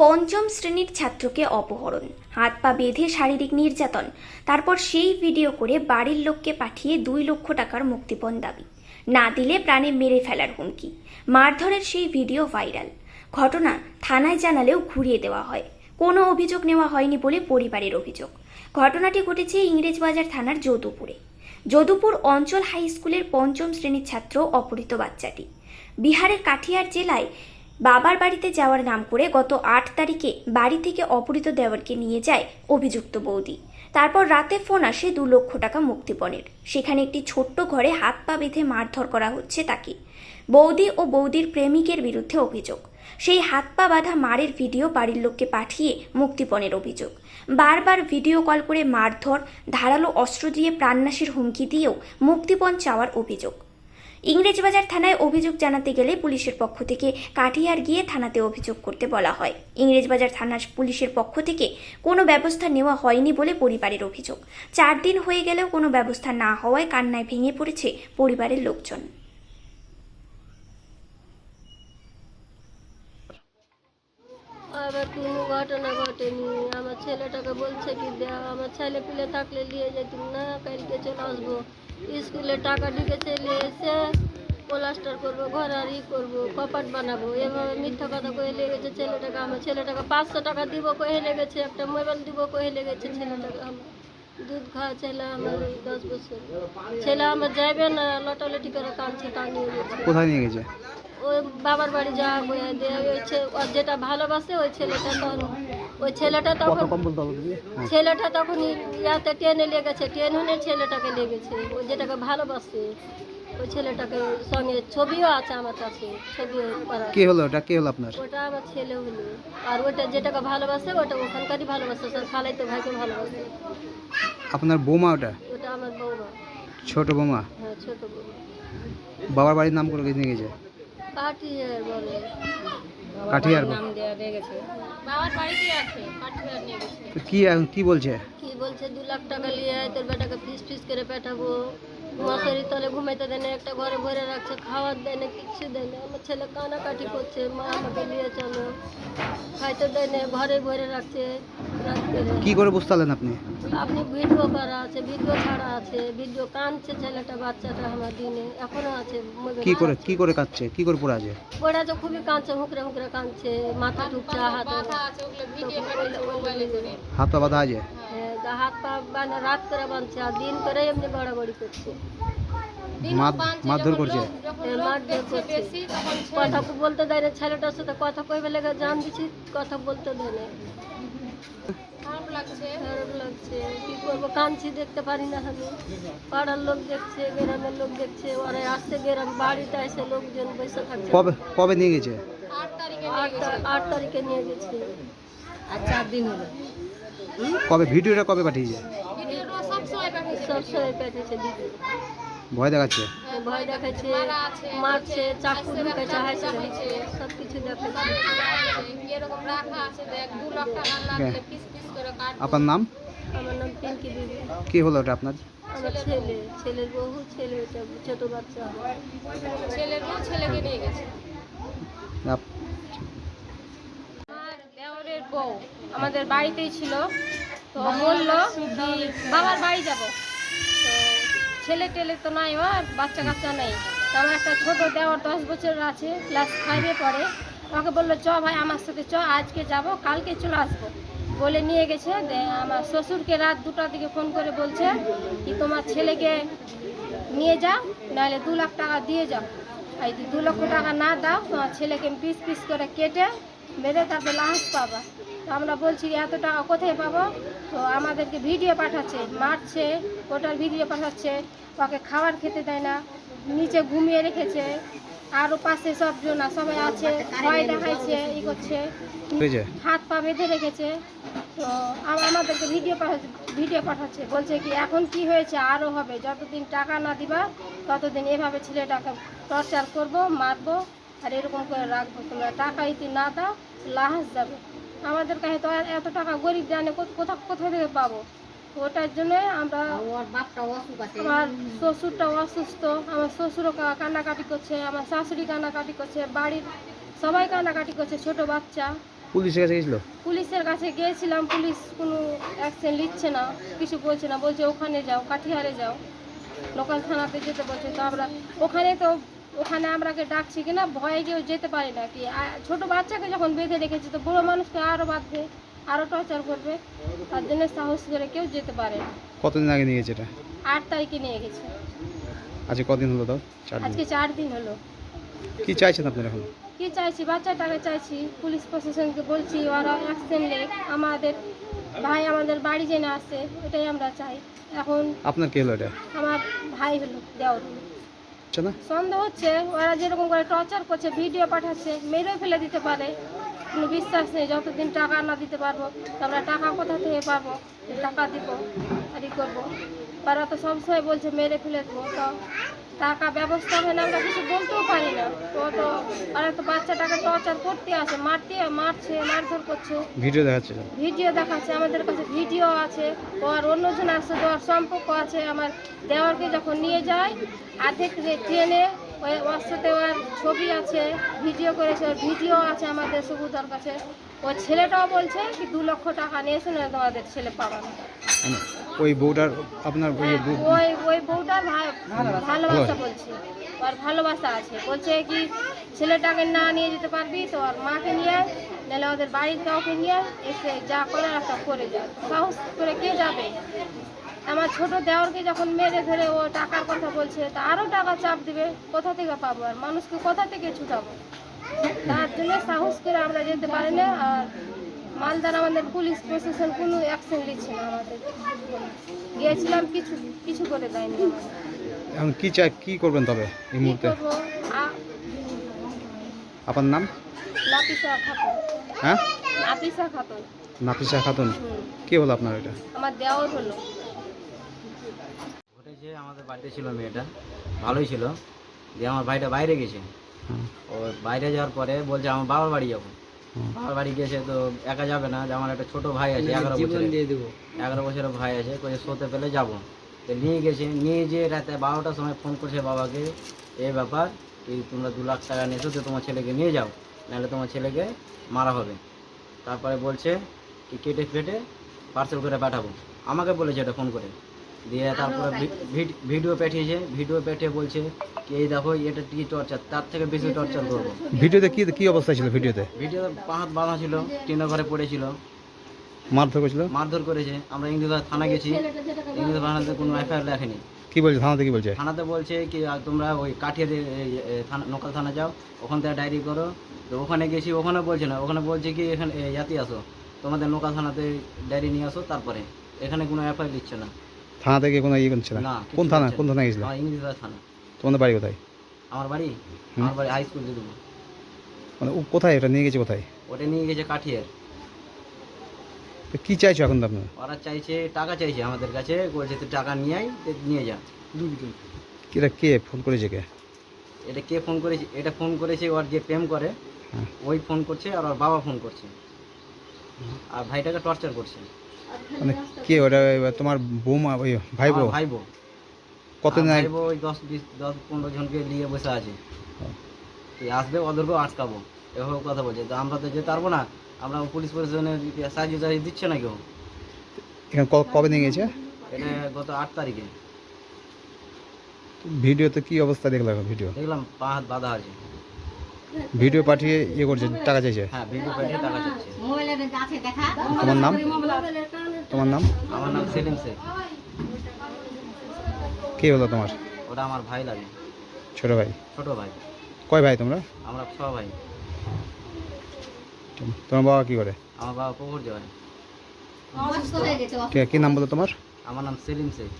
পঞ্চম শ্রেণির ছাত্রকে অপহরণ। হাত পা বেঁধে শারীরিক নির্যাতন। তারপর সেই ভিডিও করে বাড়ির লোককে পাঠিয়ে দুই লক্ষ টাকার মুক্তিপণ দাবি। না দিলে প্রাণে মেরে ফেলার হুমকি। মারধরের সেই ভিডিও ভাইরাল। ঘটনা থানায় জানালেও ঘুরিয়ে দেওয়া হয়। কোনো অভিযোগ নেওয়া হয়নি বলে পরিবারের অভিযোগ। ঘটনাটি ঘটেছে ইংরেজবাজার থানার যদুপুরে। যদুপুর অঞ্চল হাই স্কুলের পঞ্চম শ্রেণির ছাত্র অপহৃত বাচ্চাটি। বিহারের কাঠিয়ার জেলায় বাবার বাড়িতে যাওয়ার নাম করে গত আট তারিখে বাড়ি থেকে অপহৃত দেওয়ারকে নিয়ে যায় অভিযুক্ত বৌদি। তারপর রাতে ফোন আসে দু লক্ষ টাকা মুক্তিপণের। সেখানে একটি ছোট্ট ঘরে হাত পা বেঁধে মারধর করা হচ্ছে তাকে। বৌদি ও বৌদির প্রেমিকের বিরুদ্ধে অভিযোগ। সেই হাত পা বাঁধা মারের ভিডিও বাড়ির লোককে পাঠিয়ে মুক্তিপণের অভিযোগ। বারবার ভিডিও কল করে মারধর, ধারালো অস্ত্র দিয়ে প্রাণনাশের হুমকি দিয়েও মুক্তিপণ চাওয়ার অভিযোগ। ইংরেজবাজার থানায় অভিযোগ জানাতে গেলে পুলিশের পক্ষ থেকে কাঠিয়ার গিয়ে থানাতে অভিযোগ করতে বলা হয়। ইংরেজবাজার থানার পুলিশের পক্ষ থেকে কোনো ব্যবস্থা নেওয়া হয়নি বলে পরিবারের অভিযোগ। চার দিন হয়ে গেলেও কোনো ব্যবস্থা না হওয়ায় কান্নায় ভেঙে পড়েছে পরিবারের লোকজন। আবার কোনো ঘটনা ঘটেনি। আমার ছেলেটাকে বলছে কি দেওয়া আমার ছেলে পিলে থাকলে নিয়ে যেতুম না, কালকে চলে আসব। স্কুলে টাকা ঢুকেছে চলে এসে প্লাস্টার করব ঘর আর ই করব কপাট বানাবো। এভাবে মিথ্যা কথা কয়ে লেগেছে ছেলেটাকে আমার। ছেলেটাকে পাঁচশো টাকা দিব কয়ে লেগেছে একটা মোবাইল দিব কয়ে লেগেছে ছেলেটাকে আমার। দুধ খাওয়া ছেলে আমার দশ বছর। ছেলে আমার যাইবে না লটালটি করে কাঁদছে গেছে। কোথায় নিয়ে গেছে? ওই বাবার বাড়ি যাওয়া বইয়া দিয়ে ওই যেটা ভালোবাসে ওই ছেলেটা তখন ওই ছেলেটা তখন ছেলেটা তখন ইয়াতে ট্রেনে লেগেছে ট্রেন হলে ছেলেটাকে লেগেছে ওই যেটাকে ভালোবাসে ওই ছেলেটাকে সঙ্গে ছবিও আছে আমার কাছে ছবিও কে হলো ওটা? কে হলো আপনার? ওটা আমার ছেলে হলো। আর ওটা যেটাকে ভালোবাসে ওটা ওখানকারই ভালোবাসে স্যার খালাই তো ভাইকে ভালোবাসে। আপনার বৌমা ওটা? ওটা আমার বৌমা। ছোট বৌমা? হ্যাঁ ছোট বৌমা। বাবার বাড়ির নাম করে নিয়ে গেছে? কাটিয়ে বলে। কাঠিয়ার নাম বাবার বাড়িতে আছে কাঠিয়ার নিয়ে গেছে। কি কি বলছে? কি বলছে দু লাখ টাকা নিয়ে তোর বেটাকে ফিস ফিস করে পাঠাবো। মশারি তলে ঘুমাইতে দেয় না একটা ঘরে ভরে রাখছে খাওয়ার দেয় না কিচ্ছু দেয় না। আমার ছেলে কানাকাটি করছে মা আমাকে নিয়ে চলো। খাইতে দেয় না ঘরে ভরে রাখছে কি করে বুঝতে পারলেন আপনি? আপনি ভিডিও করা আছে ভিডিও ছাড়া আছে ভিডিও কাঁদছে ছেলেটা বাচ্চাটা আমার দিনে এখনও আছে কি করে কি করে কাঁদছে? কি করে পড়ে আছে ওরা তো খুবই কাঁদছে হুঁকরে হুঁকরে কাঁদছে মাথা ঠুকছে হাতে। হাত বাঁধা আছে হ্যাঁ, হাত পা বানা রাত করে বাঁধছে আর দিন করে এমনি বাড়াবাড়ি করছে। মার মারধর করছে? কথা বলতে দেয় না ছেলেটার সাথে কথা কইবে লেগে জান দিছি কথা বলতে দেয় না। খারাপ লাগছে। কি করব? কাঁদছি দেখতে পারি না আমি। পাড়ার লোক দেখছে গ্রামের লোক দেখছে ওরা আসছে গ্রাম বাড়িতে এসে লোকজন বসে থাকছে। কবে কবে নিয়ে গেছে? আট তা- আট তারিখে নিয়ে গেছে। আর চার দিন হলো। কবে ভিডিওটা কবে পাঠিয়েছে? সব সময় পেটেছে দিদি। ভয় দেখাচ্ছে? ভয় দেখাচ্ছে মারছে চাকু ঢুকেছে হাসছে সব কিছু দেখাচ্ছে। আপনার নাম? আমার নাম পিঙ্কি দিদি। কি হলো ওটা আপনার? আমার ছেলে ছেলের বহু ছেলে এটা ছোট বাচ্চা। ছেলের বউ ছেলেকে নিয়ে গেছে। বউ। আমাদের বাড়িতেই ছিল। তো বলল কি বাবার বাড়ি যাব। তো ছেলে টেলে তো নাই ওর বাচ্চা কাচ্চা নেই। তো আমার একটা ছোট দেওয়ার দশ বছরের আছে ক্লাস ফাইভে পড়ে। আমাকে বলল, চ ভাই, আমার সাথে চ, আজকে যাব, কালকে চলে আসব। বলে নিয়ে গেছে। আমার শ্বশুরকে রাত দুটার দিকে ফোন করে বলছে কি, তোমার ছেলেকে নিয়ে যাও, নাহলে দু লাখ টাকা দিয়ে যাও। আর যদি দু লক্ষ টাকা না দাও, তোমার ছেলেকে পিস পিস করে কেটে বেঁধে তারপর লাশ পাবা। তো আমরা বলছি এত টাকা কোথায় পাবো? তো আমাদেরকে ভিডিও পাঠাচ্ছে মারছে ওটার ভিডিও পাঠাচ্ছে ওকে খাবার খেতে দেয় না নিচে ঘুমিয়ে রেখেছে আরও পাশে সব জনা সবাই আছে ভয় দেখাইছে ই করছে হাত পা বেঁধে রেখেছে তো আম- আমাদেরকে ভিডিও পাঠাচ্ছে ভিডিও পাঠাচ্ছে বলছে কি এখন কি হয়েছে? আরও হবে যতদিন টাকা না দিবা ততদিন এভাবে ছেলেটাকে টর্চার করব মারবো আর এরকম করে রাখব তোমরা টাকা যদি না দাও লাহাস যাবে। আমাদের কাছে তো এত টাকা গরিব জানে কোথা কোথা থেকে পাবো? ওটার জন্য আমরা আমার শ্বশুরটা অসুস্থ আমার শ্বশুরও কা- কান্নাকাটি করছে আমার শাশুড়ি কান্নাকাটি করছে বাড়ির সবাই কান্নাকাটি করছে ছোট বাচ্চা। পুলিশের কাছে গেছিল? পুলিশের কাছে গিয়েছিলাম পুলিশ কোনো অ্যাকশন নিচ্ছে না কিছু বলছে না বলছে ওখানে যাও কাঠিহারে যাও লোকাল থানাতে যেতে বলছে তো আমরা ওখানে তো ওখানে আমরাকে ডাকছি কিনা ভয়ে কেউ যেতে পারি না কি। ছোট বাচ্চাকে যখন বেঁধে রেখেছি তো বুড়ো মানুষকে আরও বাঁধবে আরও টর্চার করবে। তার জন্য সাহস করে কেউ যেতে পারে না। কতদিন আগে নিয়ে গেছে এটা? আট তারিখে নিয়ে গেছে। আজকে কদিন হলো তাও? আজকে চার দিন হলো। কি চাইছেন আপনারা এখন? কি চাইছি? বাচ্চাটাকে চাইছি। পুলিশ প্রশাসনকে বলছি ওরা অ্যাকশন লেক আমাদের ভাই আমাদের বাড়ি জেনে আসে এটাই আমরা চাই। এখন আপনার কে হলো এটা? আমার ভাই হলো দেওয়ার হলো না? সন্দেহ হচ্ছে, ওরা যেরকম করে টর্চার করছে ভিডিও পাঠাচ্ছে মেরে ফেলে দিতে পারে। কোনো বিশ্বাস নেই, যতদিন টাকা না দিতে পারব আমরা টাকা কোথা থেকে পাবো? টাকা দিব, আর ই করব। ওরা তো সবসময় বলছে মেরে ফেলে দেবো তো টাকা ব্যবস্থা হয় না আমরা কিছু বলতেও পারি না। তো তো ওরা তো বাচ্চাটাকে টর্চার করতে আসে মারতে মারছে মারধর করছে। ভিডিও দেখাচ্ছে ভিডিও দেখাচ্ছে আমাদের কাছে ভিডিও আছে। ওর অন্যজনের সাথে ওর সম্পর্ক আছে আমার দেওয়ারকে যখন নিয়ে যায় অর্ধেক যে ট্রেনে ওর সাথে ওর ছবি আছে ভিডিও করেছে ভিডিও আছে আমাদের সুবুদার কাছে। ওর ছেলেটাও বলছে কি দু লক্ষ টাকা নিয়েছে না তোমাদের ছেলে পাবানো মানে ওই বউটার আপনার ওই হ্যাঁ, বউ- ওই ওই বউটার ভাই- ভালোবাসা। বলছে। ওর ভালোবাসা আছে। বলছে কি ছেলেটাকে না নিয়ে যেতে পারবি তো ওর মাকে নিয়ে আয়, নাহলে ওদের বাড়ির কাউকে নিয়ে আয়, এসে যা করে একটা করে যা। সাহস করে কে যাবে? আমার ছোট দেওরকে যখন মেরে ধরে ও টাকার কথা বলছে তা আরও টাকা চাপ দিবে কোথা থেকে পাবো? আর মানুষকে কোথা থেকে ছুটাবো? তার জন্য সাহস করে আমরা যেতে পারি না আর মালদার আমাদের পুলিশ প্রশাসন কোনো অ্যাকশন নিচ্ছে না আমাদের। গিয়েছিলাম কিছু কিছু করে দেয়নি। এখন কি চাই কি করবেন তবে এই মুহূর্তে? আপনার নাম? নাপিসা খাতুন। হ্যাঁ? নাপিসা খাতুন। নাফিসা খাতুন। কে হলো আপনার এটা? আমার দেওয়ার হলো। ঘটেছে আমাদের বাড়িতে ছিল মেয়েটা। ভালোই ছিল। দিয়ে আমার ভাইটা বাইরে গেছে। ও বাইরে যাওয়ার পরে বলছে আমার বাবার বাড়ি যাব। বাবার বাড়ি গেছে তো একা যাবে না যে আমার একটা ছোট ভাই আছে এগারো বছরের। এগারো বছরের ভাই আছে কয়ে শোতে পেলে যাব। তো নিয়ে গেছে নিয়ে যেয়ে রাতে বারোটার সময় ফোন করছে বাবাকে এই ব্যাপার কি তোমরা দু লাখ টাকা নিয়েছো তো তোমার ছেলেকে নিয়ে যাও নাহলে তোমার ছেলেকে মারা হবে। তারপরে বলছে কি কেটে ফেটে পার্সেল করে পাঠাবো। আমাকে বলেছে এটা ফোন করে। দিয়ে তারপরে ভি- ভি- ভিডিও পাঠিয়েছে ভিডিও পাঠিয়ে বলছে কি এই দেখো এটা কি টর্চার তার থেকে বেশি টর্চার করব। ভিডিওতে কি কি অবস্থা ছিল ভিডিওতে? ভিডিও পা হাত বাঁধা ছিল টিনের ঘরে পড়েছিল। মারধর করেছিল? মারধর করেছে। আমরা ইংরেজ থানা গেছি। ইংরেজ থানাতে কোনো এফআইআর লেখেনি। কি বলছে থানাতে কি বলছে? থানাতে বলছে কি আহ, তোমরা ওই কাঠিয়ার থানা নোকাল থানা যাও ওখান থেকে ডায়েরি করো। তো ওখানে গেছি ওখানে বলছে না ওখানে বলছে কি এখানে ইয়াতে আসো। তোমাদের নোকাল থানাতে ডায়েরি নিয়ে আসো তারপরে। এখানে কোনো এফআইআর দিচ্ছে না। থানা থেকে কোনো ইয়ে করছে না কোন থানা কোন। থানা গেছিল? থানা। তোমাদের বাড়ি কোথায়? আমার বাড়ি? আমার বাড়ি হাই স্কুল দিয়ে দেবো। মানে ও কোথায়? এটা নিয়ে গেছে কোথায়? ওটা নিয়ে গেছে কাঠিয়ার। তো কি চাইছো এখন আপনার ওরা চাইছে টাকা চাইছে আমাদের কাছে। বলছে তুই টাকা নিয়ে আয় নিয়ে যা। এটা কে? ফোন করেছে কে? এটা কে ফোন করেছে? এটা ফোন করেছে ওর যে প্রেম করে হ্যাঁ। ওই ফোন করছে আর ওর বাবা ফোন করছে। আর ভাইটাকে টর্চার করছে। মানে কে ওটা তোমার বৌমা ওই ভাই বউ ভাই বউ কতদিন আগে? ওই দশ বিশ দশ পনেরো জনকে নিয়ে বসে আছে। আসবে ওদেরকেও আটকাবো। এভাবে কথা বলছে। তো আমরা তো যেতে পারব না। আমরা পুলিশ প্রশাসনের সাহায্য টাহায্য দিচ্ছে না কেউ এখানে ক- কবে নিয়ে গেছে? এটা গত আট তারিখে। ভিডিওতে কি অবস্থা দেখলাম ভিডিও? দেখলাম পা হাত বাঁধা আছে। ভিডিও পাঠিয়ে ইয়ে করছে টাকা চাইছে? হ্যাঁ ভিডিও পাঠিয়ে টাকা চাচ্ছে তোমার নাম? তোমার নাম? আমার নাম সেলিম শেখ। কে হলো তোমার? ওটা আমার ভাই লাগে। ছোট ভাই? ছোট ভাই। কয় ভাই তোমরা? আমরা ছ ভাই। তোমার বাবা কি করে? আমার বাবা পুকুর যায় কে- কি নাম বলো তোমার? আমার নাম সেলিম শেখ।